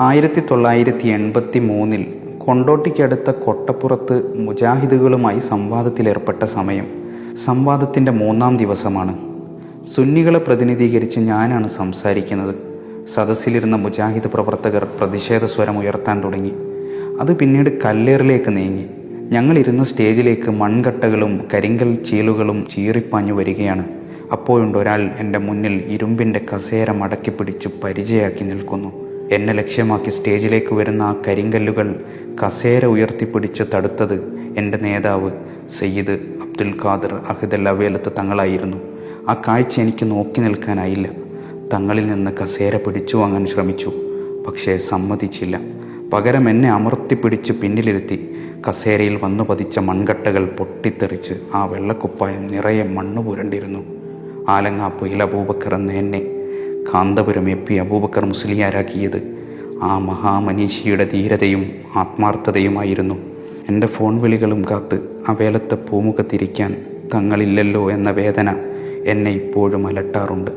ആയിരത്തി തൊള്ളായിരത്തി എൺപത്തി മൂന്നിൽ കൊണ്ടോട്ടിക്കടുത്ത കൊട്ടപ്പുറത്ത് മുജാഹിദുകളുമായി സംവാദത്തിലേർപ്പെട്ട സമയം സംവാദത്തിന്റെ മൂന്നാം ദിവസമാണ്. സുന്നികളെ പ്രതിനിധീകരിച്ച് ഞാനാണ് സംസാരിക്കുന്നത്. സദസ്സിലിരുന്ന മുജാഹിദ് പ്രവർത്തകർ പ്രതിഷേധ സ്വരം ഉയർത്താൻ തുടങ്ങി. അത് പിന്നീട് കല്ലേറിലേക്ക് നീങ്ങി. ഞങ്ങളിരുന്ന സ്റ്റേജിലേക്ക് മൺകട്ടകളും കരിങ്കൽ ചീലുകളും ചീറിപ്പാഞ്ഞു വരികയാണ്. അപ്പോഴുണ്ടൊരാൾ എന്റെ മുന്നിൽ ഇരുമ്പിന്റെ കസേര മടക്കി പിടിച്ച് പരിചയാക്കി നിൽക്കുന്നു. എന്നെ ലക്ഷ്യമാക്കി സ്റ്റേജിലേക്ക് വരുന്ന ആ കരിങ്കല്ലുകൾ കസേര ഉയർത്തിപ്പിടിച്ച് തടുത്തത് എന്റെ നേതാവ് സയ്യിദ് അബ്ദുൽ ഖാദർ അഹ്ദൽ അവേലത്ത് തങ്ങളായിരുന്നു. ആ കാഴ്ച എനിക്ക് നോക്കി നിൽക്കാനായില്ല. തങ്ങളിൽ നിന്ന് കസേര പിടിച്ചു വാങ്ങാൻ ശ്രമിച്ചു. പക്ഷേ സമ്മതിച്ചില്ല. പകരം എന്നെ അമർത്തിപ്പിടിച്ച് പിന്നിലിരുത്തി കസേരയിൽ വന്നു പതിച്ച മൺകട്ടകൾ പൊട്ടിത്തെറിച്ച് ആ വെള്ളക്കുപ്പായം നിറയെ മണ്ണ് പുരണ്ടിരുന്നു ആലങ്ങാപ്പ് ഇലപൂപക്കിറന്ന് എന്നെ കാന്തപുരം എ പി അബൂബക്കർ മുസ്ലിയാരാക്കിയത്. ആ മഹാമനീഷിയുടെ ധീരതയും ആത്മാർത്ഥതയുമായിരുന്നു. എന്റെ ഫോൺ വിളികളും കാത്ത് ആ വേലത്തെ പൂമുഖത്തിരിക്കാൻ തങ്ങളില്ലല്ലോ എന്ന വേദന എന്നെ ഇപ്പോഴും അലട്ടാറുണ്ട്.